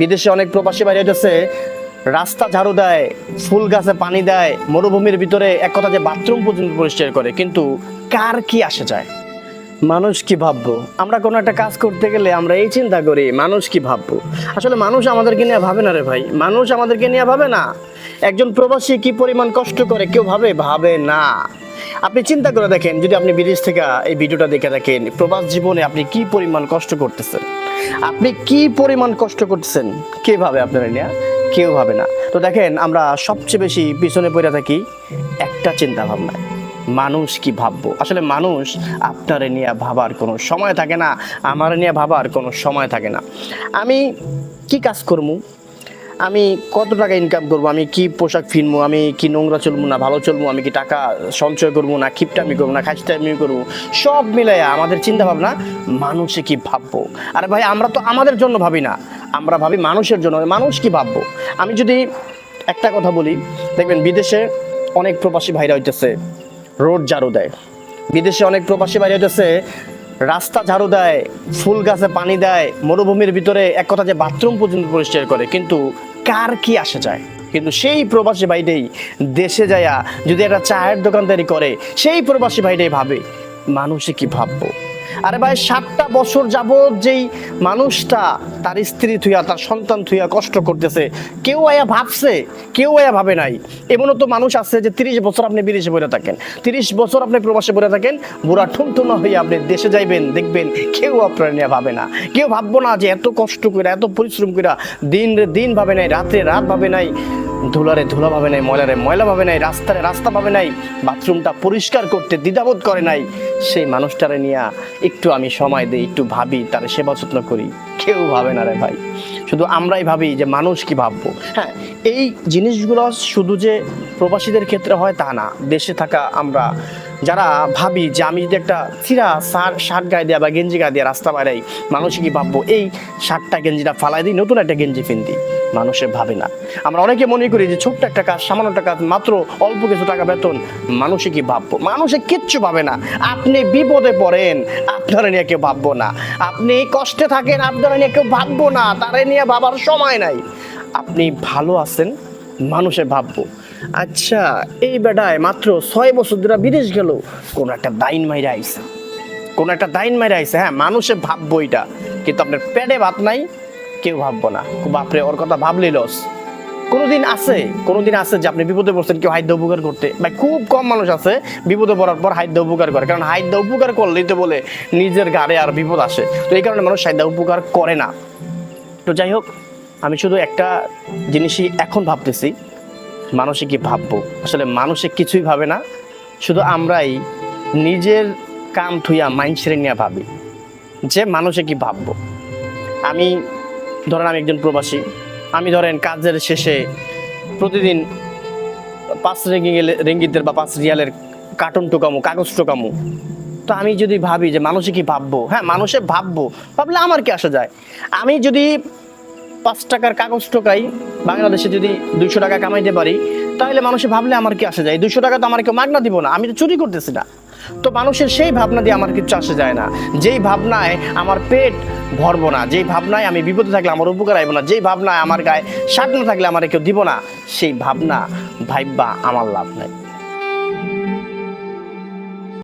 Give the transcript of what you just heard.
বিদেশে অনেক প্রবাসী বাইরে হইতেছে, রাস্তা ঝাড়ু দেয়, ফুল গাছে পানি দেয়, মরুভূমির ভিতরে এক কথা যে বাথরুম পর্যন্ত পরিষ্কার করে, কিন্তু কার কি আসে যায়? মানুষ কি ভাববো? আমরা কোনো একটা কাজ করতে গেলে আমরা এই চিন্তা করি, মানুষ কি ভাববো? আসলে মানুষ আমাদেরকে নিয়ে ভাবে না রে ভাই, মানুষ আমাদেরকে নিয়ে ভাবে না। একজন প্রবাসী কি পরিমাণ কষ্ট করে কেউ ভাবে? ভাবে না। আপনি চিন্তা করে দেখেন, যদি আপনি বিদেশ থেকে এই ভিডিওটা দেখে দেখেন, প্রবাস জীবনে আপনি কি পরিমাণ কষ্ট করতেছেন? আপনি কি পরিমাণ কষ্ট করতেছেন? কে ভাবে আপনারা নিয়ে? কেউ ভাবে না। তো দেখেন, আমরা সবচেয়ে বেশি পিছনে পড়ে থাকি একটা চিন্তা ভাবনায় মানুষ কি ভাববো? আসলে মানুষ আপনারে নিয়ে ভাবার কোনো সময় থাকে না, আমার নিয়ে ভাবার কোনো সময় থাকে না। আমি কি কাজ করব? আমি কত টাকা ইনকাম করব? আমি কি পোশাক কিনবো আমি কি নোংরা চলবো না ভালো চলবো আমি কি টাকা সঞ্চয় করব না খিপটামি করব না খাইটামি করব? সব মিলাইয়া আমাদের চিন্তা ভাবনা মানুষে কি ভাববো? আরে ভাই, আমরা তো আমাদের জন্য ভাবি না। আমরা ভাবি মানুষের জন্য। মানুষ কি ভাববো? আমি যদি একটা কথা বলি, দেখবেন বিদেশে অনেক প্রবাসী ভাইরা হইতেছে, রোড ঝাড়ু দেয়। বিদেশে অনেক প্রবাসী বাইরে হইতেছে রাস্তা ঝাড়ু দেয়, ফুল গাছে পানি দেয়, মরুভূমির ভিতরে এক কথা যে বাথরুম পর্যন্ত পরিষ্কার করে, কিন্তু কার কি আসে যায়? কিন্তু সেই প্রবাসী ভাইটাই দেশে যায়া যদি একটা চায়ের দোকানদারি করে, সেই প্রবাসী ভাইটাই ভাবে, মানুষে কি ভাববো? আরে ভাই, সাতটা বছর যাবৎ যেই মানুষটা তার স্ত্রী থুইয়া, তার সন্তান থুইয়া কষ্ট করতেছে। কেউ আয়া ভাবছে, কেউ আয়া ভাবে নাই। এমনও তো মানুষ আছে যে তিরিশ বছর আপনি বিদেশে বসে থাকেন। তিরিশ বছর আপনি প্রবাসে বসে থাকেন, বুড়া ঠুনঠুনা হয়ে আপনি দেশে যাইবেন, দেখবেন কেউ আপনার নিয়ে ভাবে না। কেউ ভাববো না যে এত কষ্ট করে এত পরিশ্রম করে দিন রে দিন ভাবে নাই রাত্রে রাত ভাবে নাই, ধুলারে ধুলা ভাবে নাই, ময়লারে ময়লা ভাবে নাই, রাস্তারে রাস্তা ভাবে নাই, বাথরুমটা পরিষ্কার করতে দ্বিধাবোধ করে নাই। সেই মানুষটারে নিয়ে একটু আমি সময় দিই, একটু ভাবি, তার সেবা যত্ন করি। কেউ ভাবে না রে ভাই। শুধু আমরাই ভাবি যে মানুষ কি ভাববো। হ্যাঁ এই জিনিসগুলো শুধু যে প্রবাসীদের ক্ষেত্রে হয় তা না। দেশে থাকা আমরা যারা ভাবি যে আমি যদি একটা চিরা শার্ট শার্ট গায়ে দেওয়া বা গেঞ্জি গায়ে দিয়ে রাস্তা বাইরে মানুষ কি ভাববো? এই শার্টটা, গেঞ্জিটা ফালাই দিই, নতুন একটা গেঞ্জি ফিন্দি মানুষে ভাবে না। আমরা অনেকে মনে করি যে ছোট্ট একটা কাজ, সামান্য একটা কাজ, মাত্র অল্প কিছু টাকা বেতন, মানুষে কি ভাববো? মানুষে কিচ্ছু ভাবে না। আপনি বিপদে পড়েন, আপনারা নিয়ে কেউ ভাববো না। আপনি কষ্টে থাকেন, আপনারা নিয়ে কেউ ভাববো না। তারা নিয়ে ভাবার সময় নাই। আপনি ভালো আছেন, মানুষে ভাববো। আচ্ছা এই বেটায় মাত্র ছয় বছর ধরে বিদেশ গেল, কোন একটা দাইন মাইরা আইসে কোন একটা দাইন মাইরা আইসে হ্যাঁ মানুষে ভাববো এটা। কিন্তু আপনার পেটে ভাত নাই কেউ ভাববো না। বাপরে, ওর কথা ভাবলেই লস কোনোদিন আছে কোনোদিন আছে যে আপনি বিপদে পড়ছেন কেউ হাইদ্য উপকার করতে। ভাই, খুব কম মানুষ আছে বিপদে পড়ার পর হাইদ্য উপকার করে। কারণ হাইদ্য উপকার করলেই তো বলে নিজের গাড়ে আর বিপদ আসে। তো এই কারণে মানুষ হাইদ্য উপকার করে না। তো যাই হোক, আমি শুধু একটা জিনিসই এখন ভাবতেছি, মানুষে কি ভাববো? আসলে মানুষে কিছুই ভাবে না, শুধু আমরাই নিজের কাম থুইয়া মাইন্ড ছেড়ে নিয়ে ভাবি যে মানুষে কি ভাববো। আমি ধরেন আমি একজন প্রবাসী, আমি ধরেন কাজের শেষে প্রতিদিন পাঁচ রেঙ্গিং রেঙ্গিতের বা পাঁচ রিয়ালের কার্টুন টোকামো কাগজ টোকামো তো আমি যদি ভাবি যে মানুষে কি ভাববো? হ্যাঁ মানুষে ভাববো। ভাবলে আমার কি আসা যায়? আমি যদি পাঁচ টাকার কাগজ টোকাই বাংলাদেশে যদি দুইশো টাকা কামাইতে পারি, তাহলে মানুষে ভাবলে আমার কি আসা যায়? দুইশো টাকা তো আমার কেউ মাগনা দিব না। আমি তো চুরি করতেছি না। তো মানুষের সেই ভাবনা দিয়ে আমার কিছু আসে যায় না। যেই ভাবনায় আমার পেট ভরবো না, যেই ভাবনায় আমি বিপদে থাকলে আমার উপকার আইব না, যেই ভাবনায় আমার গায়ে শার্ট না থাকলে আমার কেউ দিব না, সেই ভাবনা ভাইবা আমার লাভ নাই।